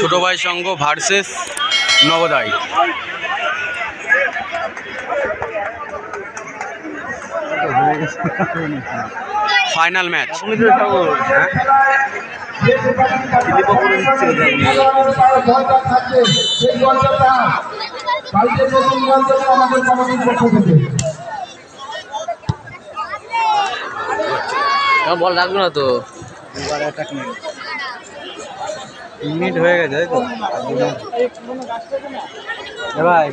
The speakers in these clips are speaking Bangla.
Chhoto Bhai Sangha versus Nabodoy final match. কালকে নতুন না আমাদের কমিটির পক্ষ থেকে বল রাখব না তো? মিনিট হয়ে গেছে তো ভাই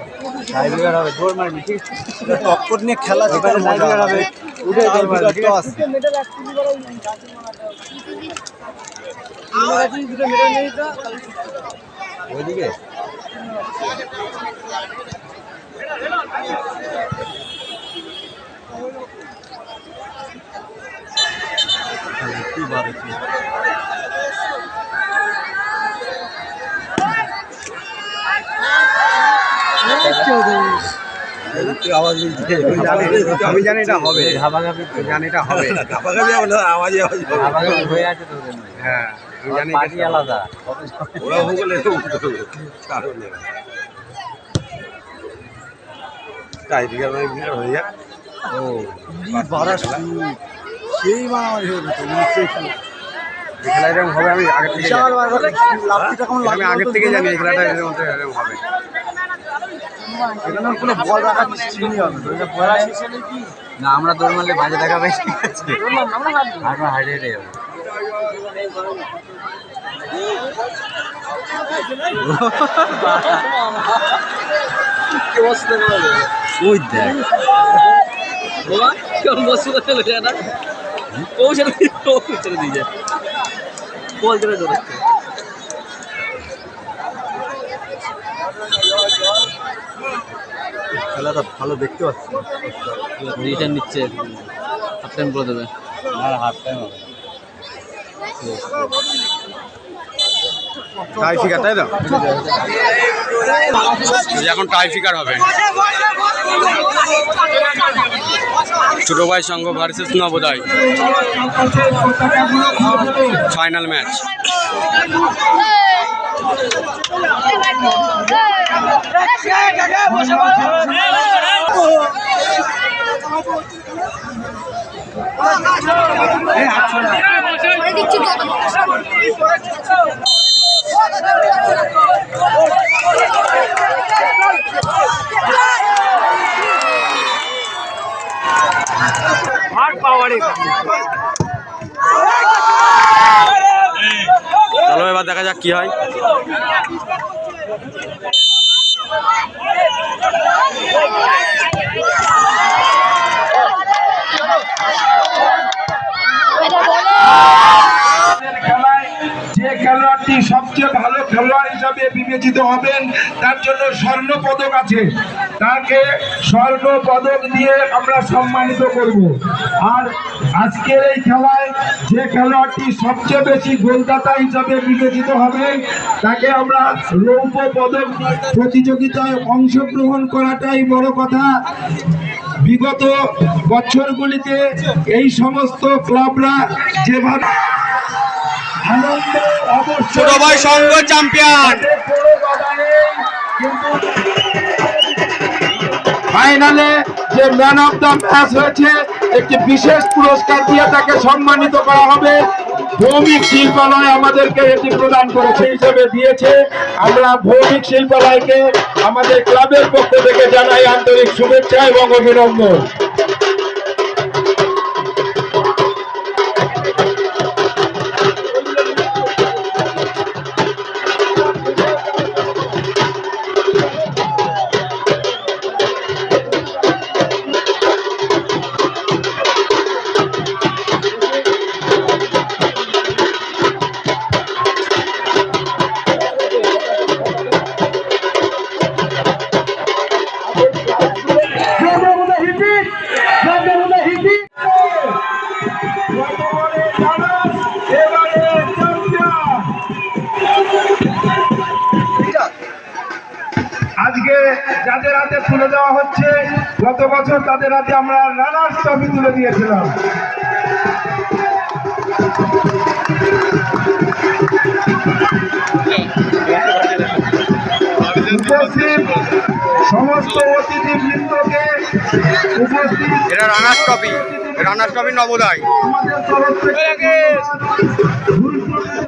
সাইড উইকেট হবে জোর মারবি ঠিক টক্কর নিয়ে খেলা যেখানে উইকেট হবে। উঠে যাবে ঠিক আছে? ওইদিকে? কি আওয়াজ আমি জানি এটা হবে ধাবাঘাবি জানি এটা হবে ধাপাকাপি আমাদের আওয়াজ হবে। হয়ে আছে তোদের হ্যাঁ জানি পার্টি আলাদা ওরা ভূগোলে কারণে টাইপিকার হয়ে যাক ও সেই মারামারি হয়ে যেত এই খেলা এরকম হবে আমি আগে থেকে জানি। আমি আগের থেকে জানি এই খেলাটা এরকম হবে, এরকম হবে। এখানে কোনো বল রাখার চিনি হবে না আমরা দৌড় মারলে বাজে দেখাবে ঠিক আছে আমরা হাইডে হেঁটে যাব ওই দেখ। কেমন বসে না ও ছেড়ে দিয়ে যায়। বল চলে খেলাটা ভালো দেখতে পাচ্ছি। রিটার্ন নিচ্ছে। হাফ টাইম বলে দেবে। আর হাফ টাইম হবে। ঠিক আছে তাই তো? এখন টাই ফিকার হবে। Chhoto Bhai Sangha versus Nabodoy. Final match দিচ্ছি চলো এবার দেখা যাক কি হয় খেলায় যে খেলোয়াড়টি সবচেয়ে ভালো খেলোয়াড় হিসাবে বিবেচিত হবেন, তার জন্য স্বর্ণ পদক আছে। তাকে স্বর্ণ পদক দিয়ে আমরা সম্মানিত করব। আর আজকের এই খেলায় যে খেলোয়াড়টি সবচেয়ে বেশি গোলদাতা হিসাবে বিবেচিত হবে, তাকে আমরা রৌপ্য পদক প্রতিযোগিতায় অংশগ্রহণ করাটাই বড় কথা। বিগত বছরগুলিতে এই সমস্ত ক্লাবরা যেভাবে ছোট ভাই সংঘ চ্যাম্পিয়ন ফাইনালে যে ম্যান অফ দ্য ম্যাচ হয়েছে, একটি বিশেষ পুরস্কার দিয়ে তাকে সম্মানিত করা হবে। ভৌমিক শিল্পালয় আমাদেরকে এটি প্রদান করেছে হিসেবে দিয়েছে। আমরা ভৌমিক শিল্পালয়কে আমাদের ক্লাবের পক্ষ থেকে জানাই আন্তরিক শুভেচ্ছা এবং অভিনন্দন। যাদের হাতে তুলে দেওয়া হচ্ছে। গত বছর তাদের হাতে আমরা রানার ট্রফি তুলে দিয়েছিলাম। উপস্থিত সমস্ত অতিথিবৃন্দকে উপস্থিত এটা runners trophy. Runners trophy Nabodoy.